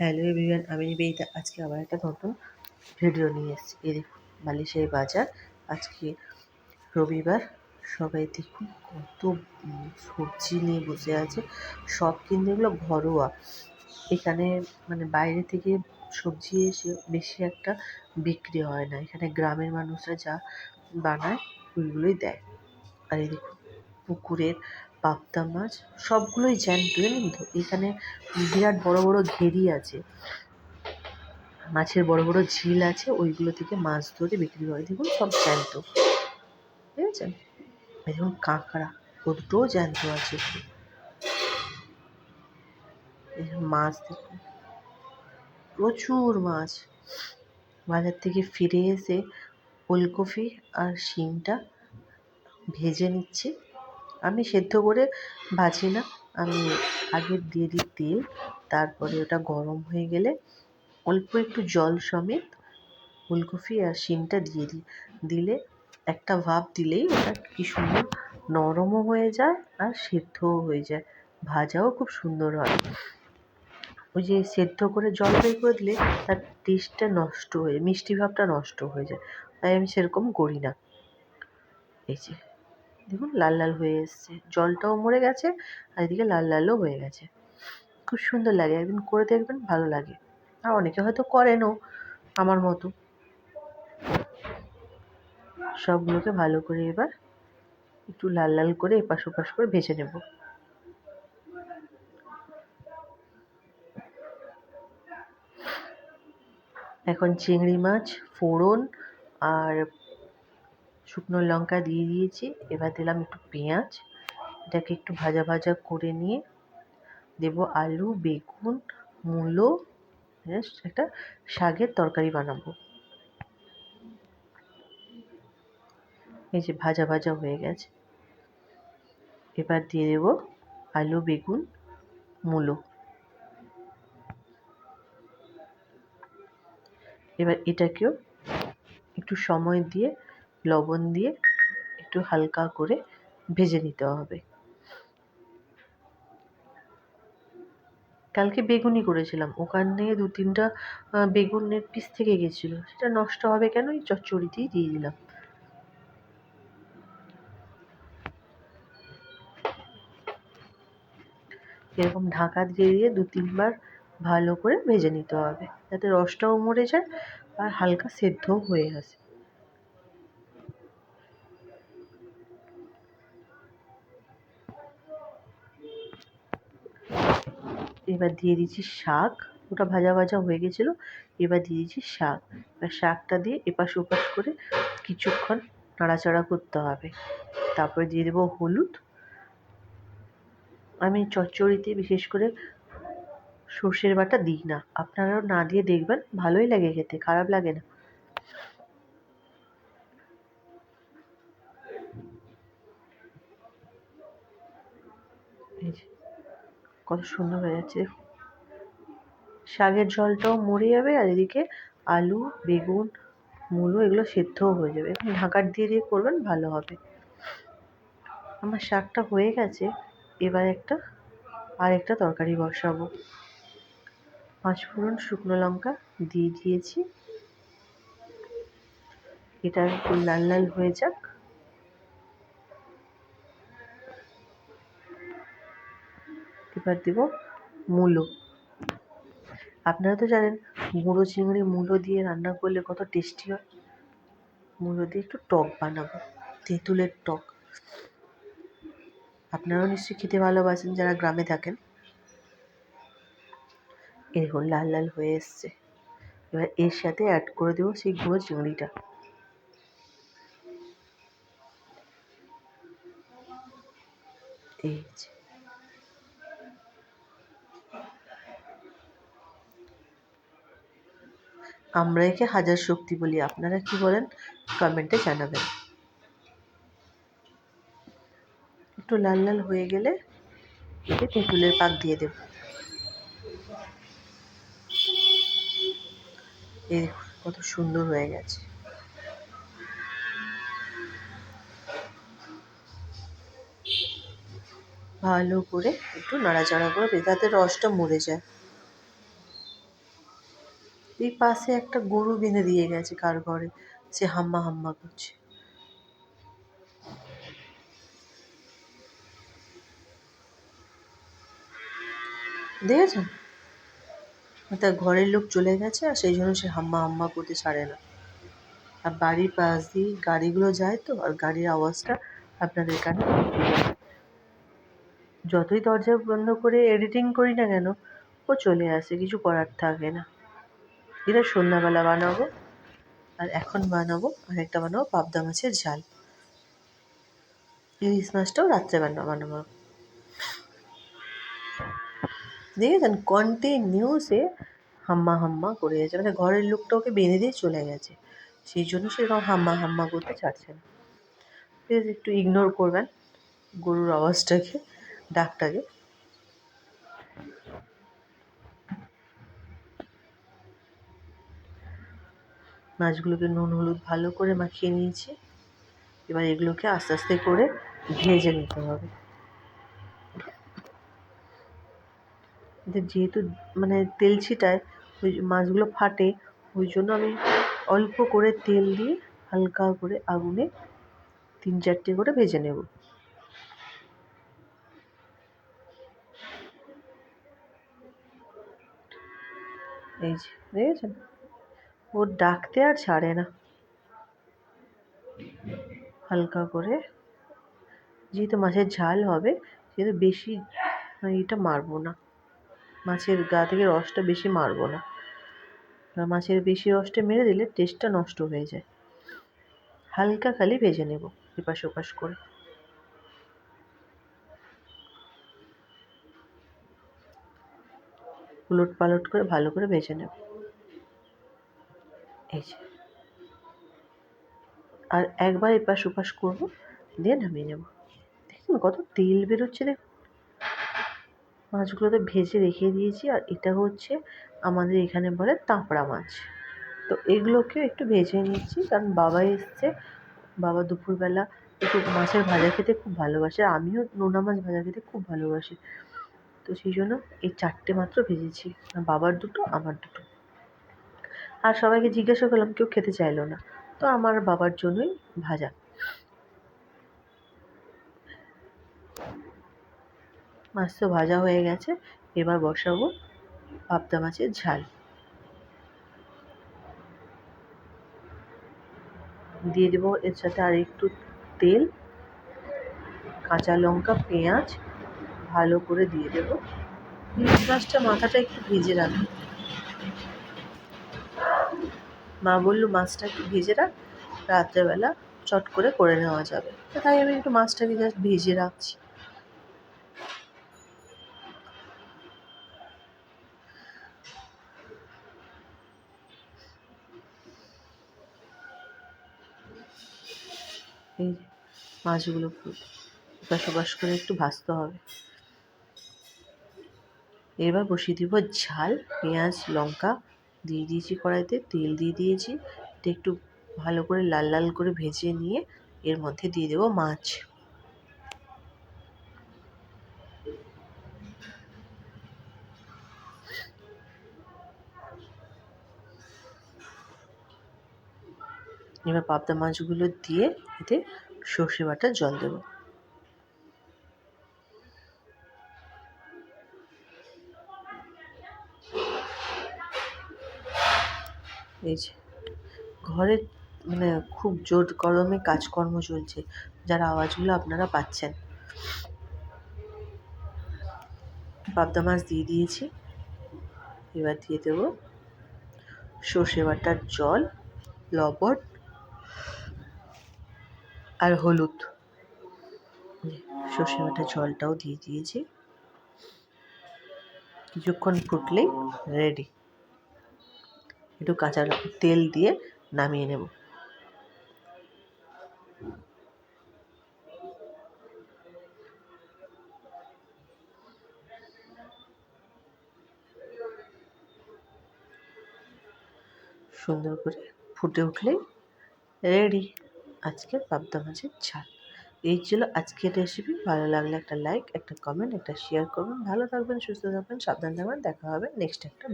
Hello everyone, আমি নিবেদিতা। আজকে আবার একটা নতুন ভিডিও নিয়ে এসেছি। এই দেখুন বালিশের বাজার। আজকে রবিবার। সবাই দেখুন, কত সবজি নিয়ে বসে আছে। সব কিন্তু এগুলো ঘরোয়া। এখানে মানে বাইরে থেকে সবজি এসে বেশি একটা বিক্রি হয় না। এখানে গ্রামের মানুষরা যা বানায়, ওইগুলোই দেয়। আর এই দেখুন, পুকুরের পাবদা মাছ, সবগুলোই জ্যান্ত জানেন তো? এখানে বিরাট বড় বড় ঘেরি আছে। মাছের বড় বড় ঝিল আছে, ওইগুলো থেকে মাছ ধরে বিক্রি করে। দেখুন, সব জ্যান্ত। বুঝেছেন দেখুন, কাঁকড়া। দুটোও জ্যান্ত আছে মাছ দেখুন। প্রচুর মাছ। বাজার থেকে ফিরে এসে ওলকপি আর শিমটা ভেজে নিচ্ছি। আমি সেদ্ধ করে ভাজি না। আমি আগে দিয়ে দিই তেল, তারপরে ওটা গরম হয়ে গেলে অল্প একটু জল সমেত ফুলকপি আর শিমটা দিয়ে দিই। দিলে একটা ভাপ দিলেই ওটা কী সুন্দর নরমও হয়ে যায় আর সেদ্ধও হয়ে যায়। ভাজাও খুব সুন্দর হয়। ওই যে সেদ্ধ করে জল বের করে দিলে তার টেস্টটা নষ্ট হয়ে, মিষ্টি ভাবটা নষ্ট হয়ে যায়। তাই আমি সেরকম করি না। এই যে। দেখুন, লাল লাল হয়ে এসছে। জলটাও মরে গেছে আর এদিকে লাল লালও হয়ে গেছে। খুব সুন্দর লাগে, একদিন করে দেখবেন, ভালো লাগে। আর অনেকে হয়তো করেনও আমার মতো। সবগুলোকে ভালো করে এবার একটু লাল লাল করে এপাশ ওপাশ করে ভেজে নেব। এখন চিংড়ি মাছ, ফোড়ন আর শুকনো লঙ্কা দিয়ে দিয়েছি। এবার দিলাম একটু পেঁয়াজ। এটাকে একটু ভাজা ভাজা করে নিয়ে দেব আলু, বেগুন, মূলো একটা শাকের তরকারি বানাবো। এই যে ভাজা ভাজা হয়ে গেছে। এবার দিয়ে দেব আলু, বেগুন, মূলো। এবার এটাকেও একটু সময় দিয়ে লবণ দিয়ে একটু হালকা করে ভেজে নিতে হবে। কালকে বেগুনি করেছিলাম। ওখানে দু তিনটা বেগুনের পিস থেকে গেছিল। সেটা নষ্ট হবে কেন? এই চচ্চড়িতেই দিয়ে দিলাম। এরকম ঢাকা দিয়ে দিয়ে দু তিনবার ভালো করে ভেজে নিতে হবে। যাতে রসটাও মরে যায় আর হালকা সেদ্ধও হয়ে আসে। এবার দিয়ে দিচ্ছি শাক। ওটা ভাজা ভাজা হয়ে গেছিল, এবার দিয়ে দিচ্ছি শাক। এবার শাকটা দিয়ে এপাশ ওপাশ করে কিছুক্ষণ নাড়াচাড়া করতে হবে। তারপরে দিয়ে দেবো হলুদ। আমি চচ্চড়িতে বিশেষ করে সর্ষের বাটা দিই না। আপনারাও না দিয়ে দেখবেন, ভালোই লাগে খেতে, খারাপ লাগে না। এই কত সুন্দর হয়ে যাচ্ছে। শাকের জলটাও মরে যাবে আর এদিকে আলু, বেগুন, মূলো এগুলো সেদ্ধও হয়ে যাবে। এখন ঢাকার দিয়ে দিয়ে করবেন, ভালো হবে। আমার শাকটা হয়ে গেছে, এবার একটা, আর একটা তরকারি বসাবো। পাঁচফোড়ন শুকনো লঙ্কা দিয়ে দিয়েছি। এটা লাল লাল হয়ে যাক। এবার দেব মূলো আপনারা তো জানেন মুড়ো চিংড়ি মূলো দিয়ে রান্না করলে কত টেস্টি হয়। মূলো দিয়ে একটু টক বানাবো, তেঁতুলের টক। আপনারাও নিশ্চয়ই খেতে ভালোবাসেন যারা গ্রামে থাকেন। এরকম লাল লাল হয়ে এসছে। এবার এর সাথে অ্যাড করে দেবো সেই গুঁড়ো চিংড়িটা। এই যে। আমরা একে হাজার শক্তি বলি। আপনারা কি বলেন? কমেন্টে জানাবেন। একটু লাল লাল হয়ে গেলে এতে তেঁতুলের পাক দিয়ে দেব। এই কত সুন্দর হয়ে গেছে। ভালো করে একটু নাড়াচাড়া করে, যাতে রসটা মরে যায়। এই পাশে একটা গরু বেঁধে দিয়ে গেছে কার ঘরে? সে হাম্মা হাম্মা করছে। দেখেছেন? তার ঘরের লোক চলে গেছে আর সেই জন্য সে হাম্মা হাম্মা করতে ছাড়ে না। আর বাড়ির পাশ দিয়ে গাড়িগুলো যায় তো, আর গাড়ির আওয়াজটা আপনাদের কানে যতই দরজা বন্ধ করে এডিটিং করি না কেন, ও চলে আসে, কিছু করার থাকে না। এটা সন্ধ্যাবেলা বানাবো। আর এখন বানাবো আর একটা বানাবো, পাবদা মাছের ঝাল। ইলিশ মাছটাও রাত্রে বানা বানাবো। দেখেছেন কন্টিনিউসে হাম্মা হাম্মা করে যাচ্ছে। মানে ঘরের লোকটা ওকে বেঁধে দিয়ে চলে গেছে। সেই জন্য সেরকম হাম্মা হাম্মা করতে চাচ্ছে না। প্লিজ একটু ইগনোর করবেন গরুর আওয়াজটাকে ডাকটাকে। মাছগুলোকে নুন, হলুদ ভালো করে মাখিয়ে নিয়েছি। এবার এগুলোকে আস্তে আস্তে করে ভেজে নিতে হবে। যেহেতু মানে তেল ছিটায়, ওই মাছগুলো ফাটে, ওই জন্য আমি অল্প করে তেল দিয়ে হালকা করে আগুনে তিন চারটে করে ভেজে নেব। এই যে, দেখেছেন? ও ডাকতে আর ছাড়ে না। হালকা করে। যেহেতু মাছের ঝাল হবে, সেহেতু বেশি এটা মারবো না। মাছের গা থেকে রসটা বেশি মারবো না। মাছের বেশি রসটা মেরে দিলে টেস্টটা নষ্ট হয়ে যায়। হালকা খালি ভেজে নেব এপাশ ওপাশ করে। উলট পালট করে ভালো করে ভেজে নেব। এই যে। আর একবার এপাশ ওপাশ করব, দিয়ে নামিয়ে নেব। দেখুন কত তেল বেরোচ্ছে, দেখুন। মাছগুলো তো ভেজে রেখে দিয়েছি, আর এটা হচ্ছে আমাদের এখানে বলে তাঁপড়া মাছ। তো এগুলোকেও একটু ভেজে নিচ্ছি, কারণ বাবা এসছে। বাবা দুপুরবেলা একটু মাছের ভাজা খেতে খুব ভালোবাসে, আমিও নোনা মাছ ভাজা খেতে খুব ভালোবাসি। তো সেই জন্য এই চারটে মাত্র ভেজেছি, বাবার দুটো, আমার দুটো। আর সবাইকে জিজ্ঞাসা করলাম, কেউ খেতে চাইলো না। তো আমার বাবার জন্যই ভাজা। মাছ তো ভাজা হয়ে গেছে। এবার বসাবো পাবদা মাছের ঝাল। দিয়ে দেবো এর সাথে আর একটু তেল, কাঁচা লঙ্কা, পেঁয়াজ, ভালো করে দিয়ে দেবো। মাছটা মাথাটা একটু ভেজে রাখি মা বলল মাছটা একটু ভেজে রাখ, রাত্রেবেলা চট করে করে নেওয়া যাবে। তাই আমি একটু মাছটাকে জাস্ট ভেজে রাখছি। এই মাছগুলো উপাস উপাস করে একটু ভাজতে হবে। এবার বসিয়ে দিব ঝাল, পেঁয়াজ, লঙ্কা দিয়ে দিয়েছি কড়াইতে, তেল দিয়ে দিয়েছি। এটা একটু ভালো করে লাল লাল করে ভেজে নিয়ে এর মধ্যে দিয়ে দেবো মাছ। এবার পাবদা মাছগুলো দিয়ে এতে সর্ষে বাটার জল দেব। যে ঘরে মানে খুব জোর গরমে কাজকর্ম চলছে। যার আওয়াজগুলো আপনারা পাচ্ছেন। পাবদা মাছ দিয়ে দিয়েছি। এবার দিয়ে দেবো সর্ষে বাটার জল, লবণ আর হলুদ। সর্ষে বাটার জলটাও দিয়ে দিয়েছি। কিছুক্ষণ ফুটলেই রেডি একটু কাঁচা তেল দিয়ে নামিয়ে নেব। সুন্দর করে ফুটে উঠলেই রেডি। আজকের পাবদা মাছের ঝাল। এই ছিল আজকের রেসিপি ভালো লাগলে একটা লাইক একটা কমেন্ট একটা শেয়ার করবেন। ভালো থাকবেন, সুস্থ থাকবেন, সাবধান থাকবেন। দেখা হবে নেক্সট একটা